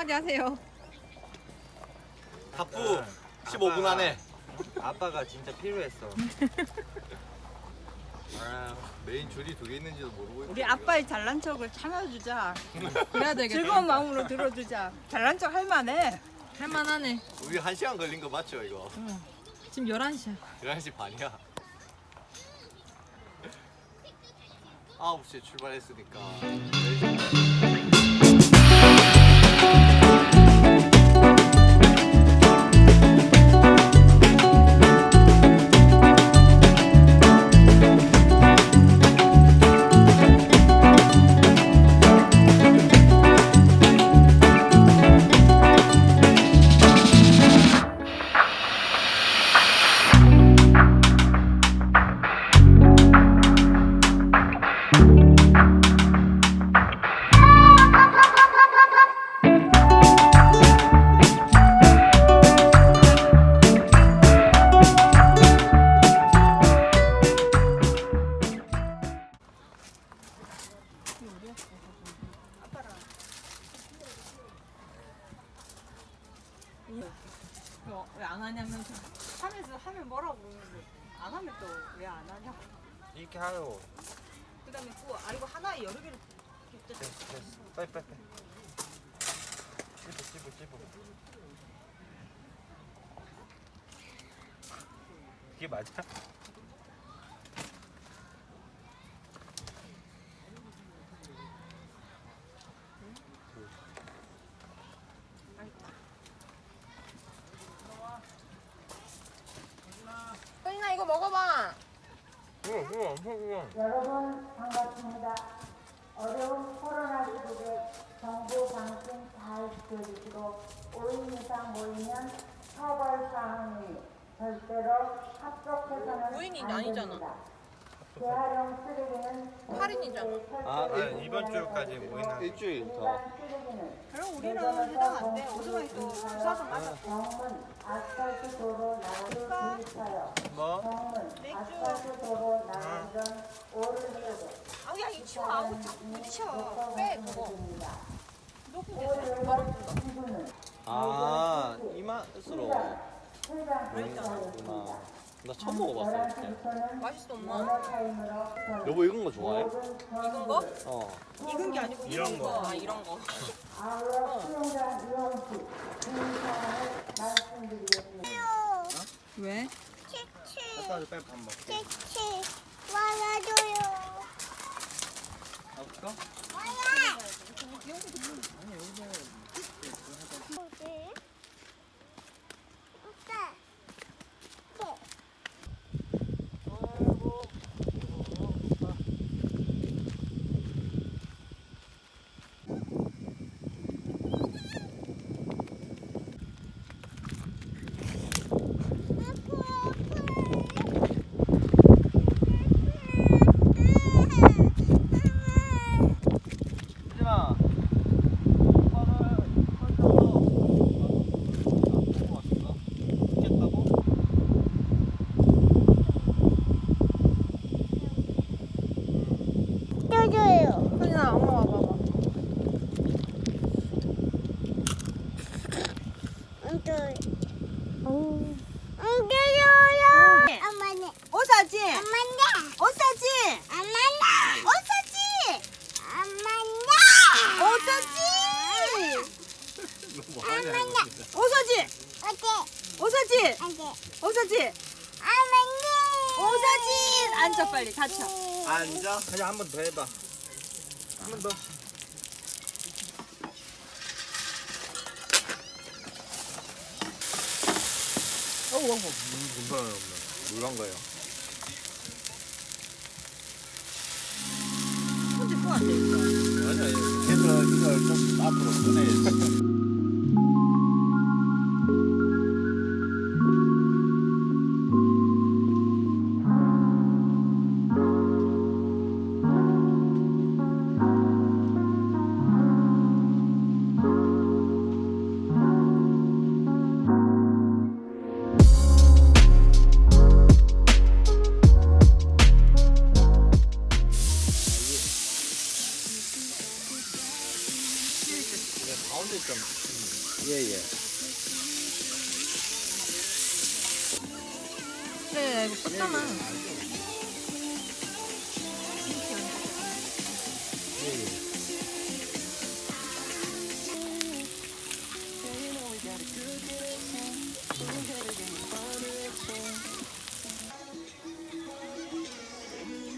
한마디 하세요. 답부 15분 안에 아빠가 진짜 필요했어. 아, 메인 줄이 두 개 있는지도 모르고 우리 아빠의 잘난 척을 참아주자. 그래야 되겠다. 즐거운 마음으로 들어주자. 잘난 척 할만해. 할만하네. 우리 한 시간 걸린 거 맞죠 이거? 지금 11시야. 11시 반이야 9시에 출발했으니까 이렇게 하요. 그다음에 또 알고 하나에 여러 개를 됐어, 됐어. 빨리, 빨리, 빨리. 찝어, 찝어, 찝어. 이게 맞아 이거 먹어봐. 우와, 우와, 엄청 우와. 여러분 반갑습니다. 어려운 코로나 시국에 정부 방침 잘 지켜주시고 5인 이상 모이면 처벌 사항이 절대로 합법해서는 오인이 안 아니잖아. 됩니다. 재활용 쓰레기는 할인이잖아. 아, 네, 이번 주까지 모이나. 일주일 더 그럼 우리는 해당 안 돼. 오토바이 또 주사서 맞아. 정문 아스팔트 도로 나를 주입하여 뭐? 정문 아스팔트 도로 나를 오를 쓰고 아야 이 치워 아우 자꾸 부딪혀. 빼 그거. 아, 이 맛으로 거구나 나 처음 먹어봤어 이렇게 맛있어 엄마. 여보 이런 거 좋아해? 익은 거? 어 익은 게 아니고 이런 거. 아 이런 거. 아울러 수영장 이용시 주민사항을 말씀드리겠습니다. 왜? 아빠도 빨리 밥먹게. 아빠? 수진아 오빠를 설정으로 먹고 왔을까? 있겠다고? 소인아 엄마 와봐봐. 오사지. 오사지. 오사지. 뭐 하냐 이거 오사지. 오사지. 오사지. 오사지. 앉아 빨리 다쳐. 앉아 그냥 한 번 더 해봐. 한 번 더. 어우 어우 물건 물건 거예요 손질 안 돼. 아니야 아니야. 그래서 이걸 좀 앞으로 꺼내야지.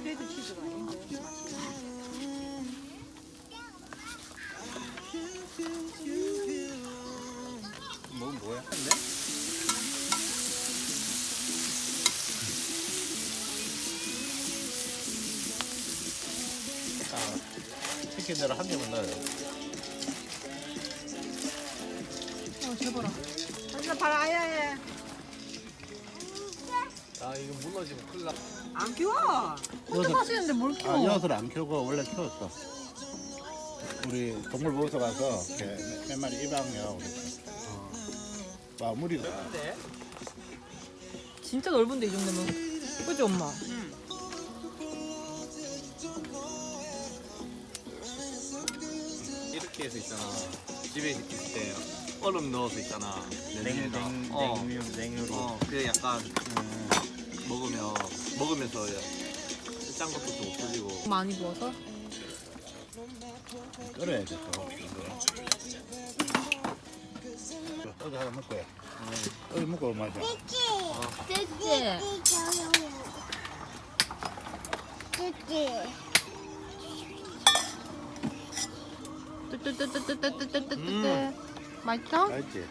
그래도 치즈가 아닌데. 뭐 뭐야? 근데? 아, 치킨대로 한 개만 넣어요. 아 무너지면 큰일 나. 안 키워. 혼자 하시는데 뭘 키워? 아 엿을 안 키우고 원래 키웠어. 우리 동물보호소 가서 이렇게 몇 마리 입양해요. 와 무리가. 근데 진짜 넓은데 이 정도면. 그지 엄마? 이렇게 해서 있잖아. 집에 있을 때 얼음 넣어서 있잖아. 어. 냉류 냉류로. 어, 그게 약간 음. 먹으면 먹으면서 짠 것도 좀 없어지고. 많이 부어서? 끓여야 돼. 또. 여기 하나 먹고 해. 여기 먹고 마자. 찌찌. 뜨뜨뜨뜨뜨뜨뜨뜨뜨. 맛있어? 알지?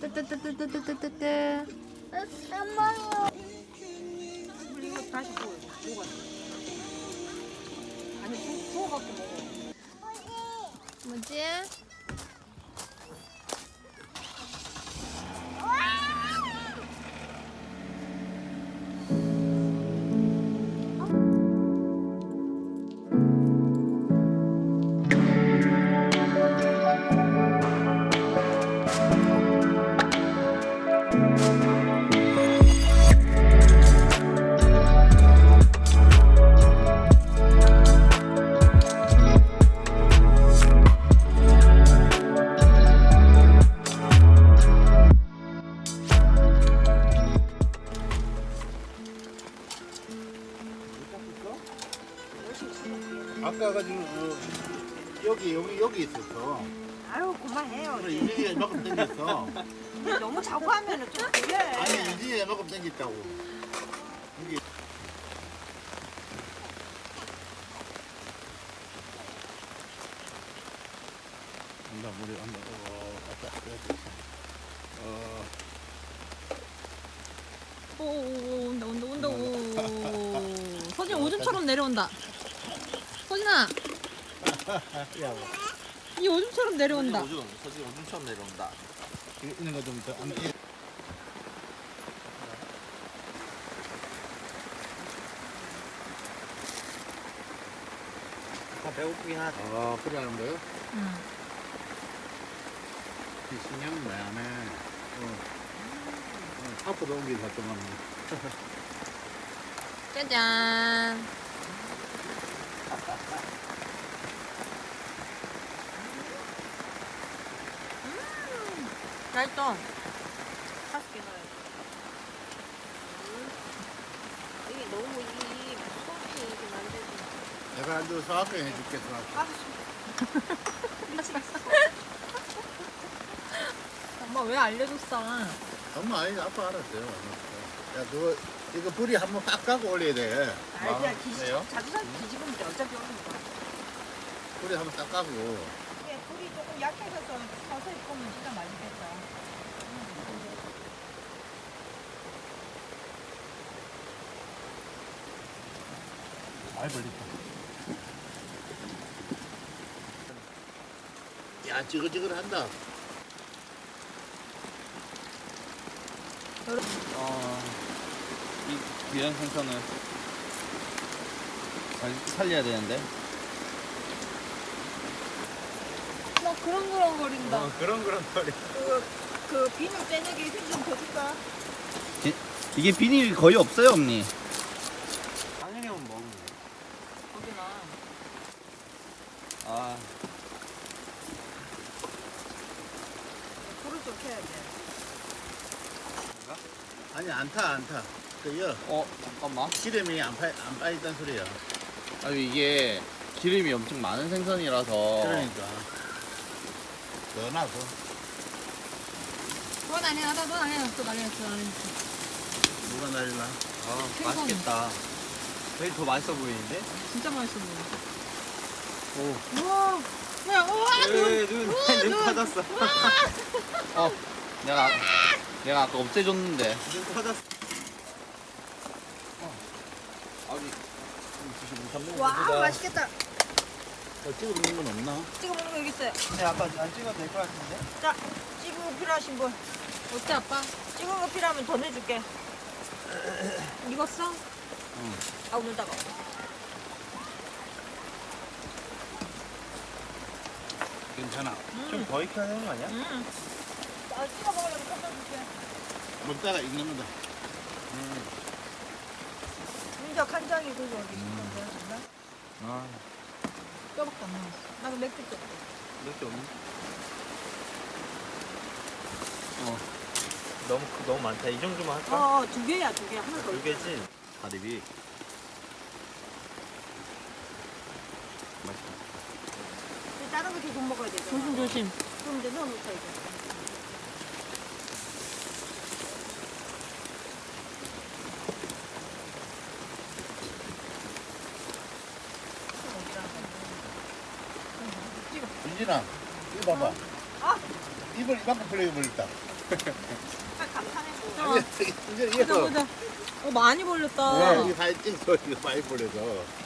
뜨뜨뜨뜨뜨뜨뜨뜨. 이거 다시 구워. 구워. 아니 구- 구워 갖고 먹어. 뭐지? 아까 물이 온다. 어, 왔다. 어, 오오오 온다 온다 온다 오. 서진 오줌처럼 내려온다. 서진아 야, 이 오줌처럼 내려온다. 오줌, 서지 오줌처럼 내려온다. 이거 있는 거 좀 더. 안, 이- 다 배고프긴 하지. 어, 그래 하는 거요? 응. 신경 내안 해. 어. 앞으로 옮기 잠깐만. 짜잔. 음, 맛있어. 맛있게 넣어야 돼. 너무 이 소리 이게 만들지. 내가 안주로 사갖고 해줄게, 사갖고. 맛있어. 맛있어. 행. 엄마 왜 알려줬어? 엄마, 아니, 아빠 알았어요. 야, 너 이거 불이 한번 빡 까고 올려야 돼. 아니 그냥 뒤집 왜요? 자주산 뒤집으면 돼. 어차피 오니까. 불이 한번 딱 까고. 이게 불이 조금 약해져서 서서히 구우면 진짜 맛있겠다. 잘 벌렸다. 야, 찌글찌글한다. 어, 이 귀한 생선을 잘 살려야 되는데. 막 그렁그렁거린다. 어, 그런 그런 거리. 그, 그 비누 빼내기 힘좀더 줄까? 이게 비닐이 거의 없어요, 언니. 당연히 한번 먹는 거기나. 아, 불을 좀 켜야 돼. 아니, 안 타, 안 타. 그여 어, 잠깐만. 기름이 안, 파, 안 빠있단 소리야. 아니 이게 기름이 엄청 많은 생선이라서. 그러니까. 더 나서. 그건 아니야. 나도 아니야. 또 난리 났어. 난리 났어. 누가 날리나? 아, 맛있겠다. 되게 더 맛있어 보이는데? 진짜 맛있어 보여. 오. 우와. 야, 우와, 눈. 에, 눈, 눈 터졌어. 어, 내가, 아- 내가 아까 없애줬는데. 눈 터졌어. 어. 아니, 와, 맛있겠다. 더 찍어 먹는 건 없나? 찍어 먹는 거 여기 있어요. 네, 아빠 안 찍어도 될 것 같은데? 자, 찍은 거 필요하신 분. 어때, 아빠? 찍은 거 필요하면 더 내줄게. 익었어? 응. 아, 오늘 따가. 괜찮아. 좀 더 익혀야 되는 거 아니야? 응. 아, 찍어 먹으려면 섞어줄게. 먹다가 익는 거다. 진짜 간장이 그거 어디 있어? 아, 뼈밖에 안 남았어. 나도 맥주 줘. 몇개 없네. 어. 너무, 크- 너무 많다. 이 정도만 할까? 어, 두 개야, 두 개. 하나 더. 두 개지? 가리비. 맛있다. 이제 다른 거 계속 먹어야 되잖아. 조심 조심. 그럼 이제 넣어놓자, 이제. 윤진아, 이거 봐봐. 아! 입을 이만큼 벌리게 벌렸다. 딱 감탄해줘. 어, 이제 보자 이거. 보자. 어 많이 벌렸다. 네, 이게 다 찍어 이거 많이 벌려서.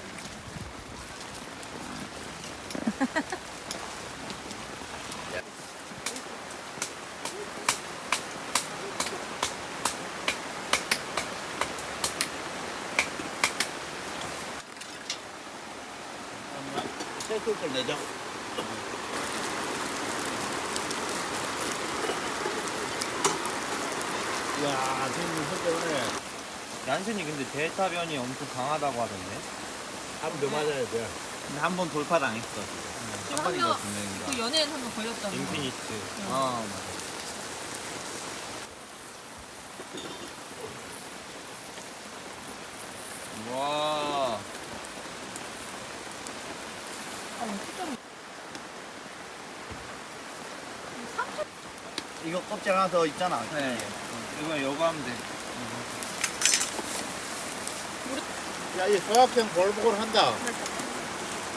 셀프 걸 내자. 야, 지금 섞어네. 근데 델타변이 엄청 강하다고 하던데. 한번 더 맞아야 돼. 근데 한 번 돌파 당했어. 지금. 한두 그. 연예인 한번 걸렸잖아. 인피니트. 어, 맞아. 와. 이거 껍질 하나 더 있잖아. 네. 이거 요거 하면 돼. 야, 이 소확행 볼복을 한다.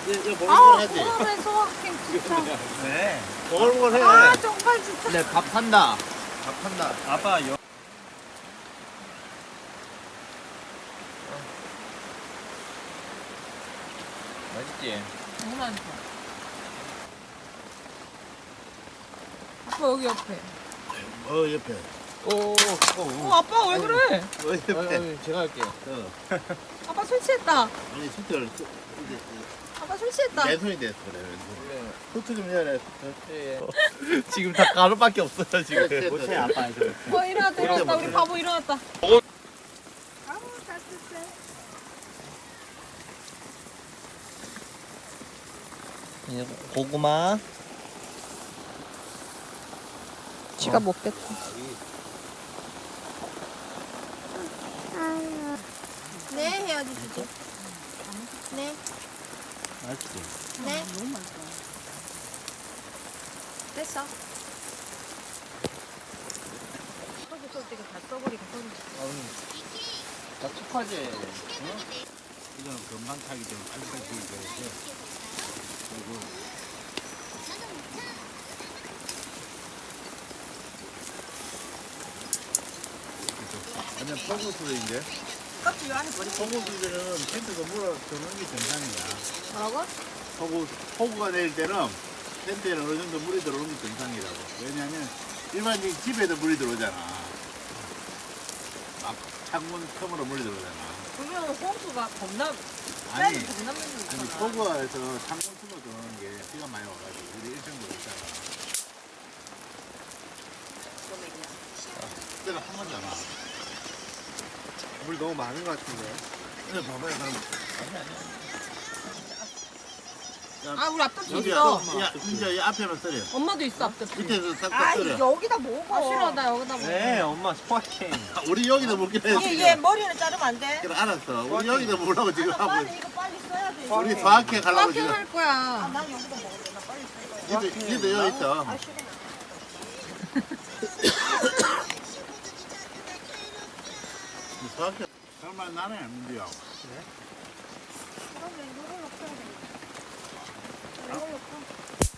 이, 이 볼복을 아, 하지. 오늘의 소확행 진짜. 네. 볼복을 해. 아, 정말 진짜. 네, 밥 한다. 밥 한다. 아빠 여. 맛있지? 너무 많다. 아빠 여기 옆에. 어, 옆에. 오, 오, 어 아빠 왜 그래? 어, 옆에. 제가 할게요. 어. 술 취했다. 아니, 수- 이제, 아빠 술 취했다. 내 손이 됐어, 그래. 왼손. 수트 좀 해야 돼. 지금 다 가루밖에 없어요 지금. 못해, 아빠 어 일어났다 일어났다 우리 바보 일어났다. 아우, 쓸게. 고구마. 지가 먹겠다. 네, 주지. 네, 맛있지. 네. 됐어. 소주 쏠 때가 다 써버리고 소리. 나 축하지. 이거는 금방 타기 좀 빨리 타기 돼. 그리고 완전 포커스로 이제 요 안에 버리고. 소고기들은 텐트도 물어 두는 게 정상이야. 뭐라고? 소고, 소고가 내릴 때는 텐트에 어느 정도 물이 들어오는 게 정상이라고. 왜냐하면 일반적인 집에도 물이 들어오잖아. 막 창문 틈으로 물이 들어오잖아. 그러면 홍수가 겁나 아니, 겁나 많이. 소고에서 창문 틈으로 들어오는 게 비가 많이 와가지고 우리 일정도 있잖아. 그때가 한 번잖아. 물 너무 많은 것 같은데. 근데 봐봐요, 그럼. 아 우리 앞접시 여기, 있어. 야, 진짜 이 앞에만 쓰려. 엄마도 있어 앞접시. 밑에서 싹아 쓰려. 여기다 먹어. 아 싫어 나 여기다 먹어. 네, 엄마 소확행. 우리 여기다 먹기로 했어. 얘, 얘 머리는 자르면 안 돼. 그래, 알았어. 우리 여기다 먹으려고 지금 아, 하고 빨리. 이거 빨리 써야 돼. 우리 수학회 가려고 수학회 지금. 할 거야. 아, 난 여기다 먹을래. 나 빨리 쓸 거야. 니도, 니도 여기 있어. 아 싫어. 수학회. 정말 나네, 민지야. 그러면 이거를 넣어야 돼.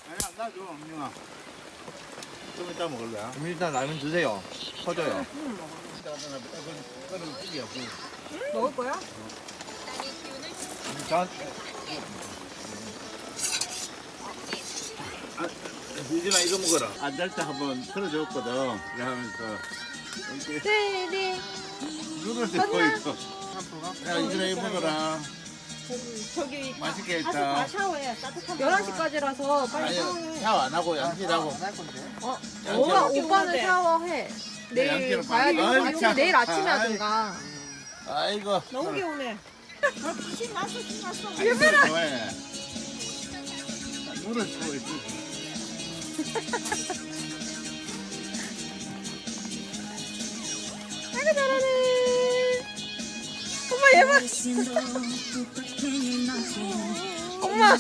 아니야, 나줘, 민영아. 좀 이따 먹을래? 그럼 일단 라면 찌개야, 국. 먹을 거야? 전 민진아, 이거 먹어라. 앉을 때 한번 틀어줬거든. 그러면서. 이렇게 네 네. 눈을 대고 있어. 야, 이진아, 이거 먹어라. 저기 맛있게 가서 했다. 다 샤워해. 따뜻한 11시까지라서 빨리 아니, 샤워해. 샤워 안 하고 양치하고. 오빠, 오빠는 샤워해. 내일 양치를 가야 돼. 빨리. 내일 아침에 아이. 하든가. 아이고. 너무 개운해. 신났어, 신 났어. 예배라. 좋아해. 물을 쓰고 있어. 아이고, 잘하네. 봐. 엄마.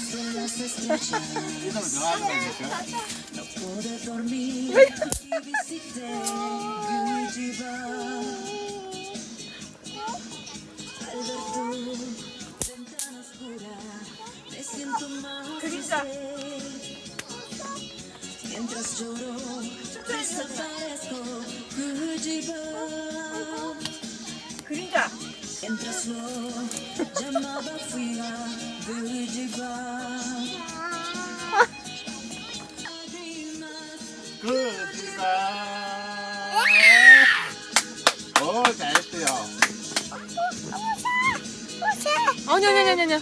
그림자. 그 집안. 오, 잘했어요. 아니, 아니, 아니, 아니.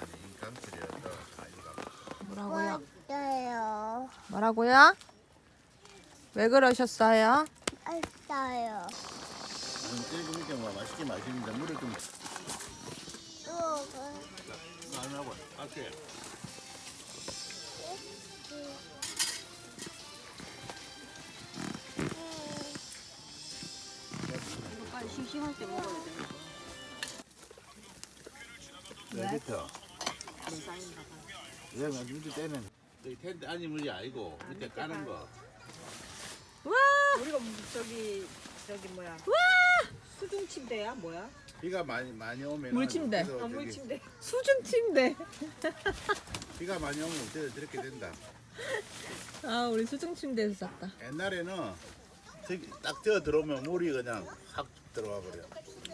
아니, 인감들이라서 아이가. 뭐라고요? 왔어요. 뭐라고요? 왜 그러셨어요? 일곱 뭐 맛있게 마시는데 물을 좀또안 하고. 할게. 빨리 싱싱할 때 먹어야 돼. 왜부터? 왜냐면 눈치 떼는 텐트 안이 물이 아니고 밑에 까는 거. 와! 우리가 무슨 저기 저기 뭐야? 와! 수중 침대야 뭐야? 비가 많이 많이 오면 물침대. 아, 물 침대. 수중 침대. 비가 많이 오면 어때 저렇게 된다. 아, 우리 수중 침대에서 잤다. 옛날에는 저기 딱 뛰어 들어오면 물이 그냥 확 들어와 버려.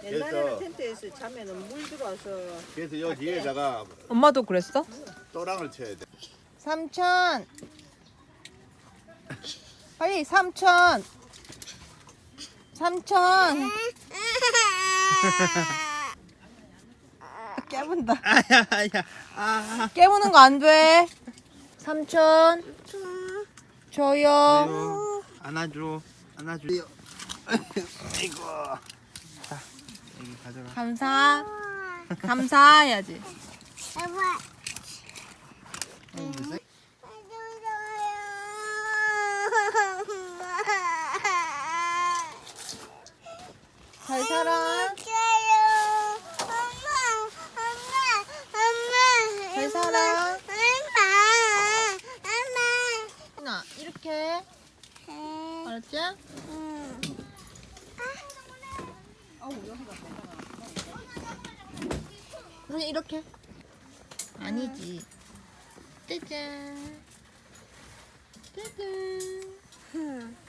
옛날에는 그래서- 텐트에서 자면은 물 들어와서 그래서 여 뒤에다가 엄마도 그랬어? 또랑을 쳐야 돼. 삼천. 빨리 삼천. 삼천. 깨문다. 깨무는 거 안 돼. 삼천. 저요. 안아줘. 안아줘. 아이고. 여기 가져가. 감사. 감사해야지. 잘 살아. 잘 살아. 나 이렇게. 응. 그냥 이렇게 아니지. 짜잔. 짜잔.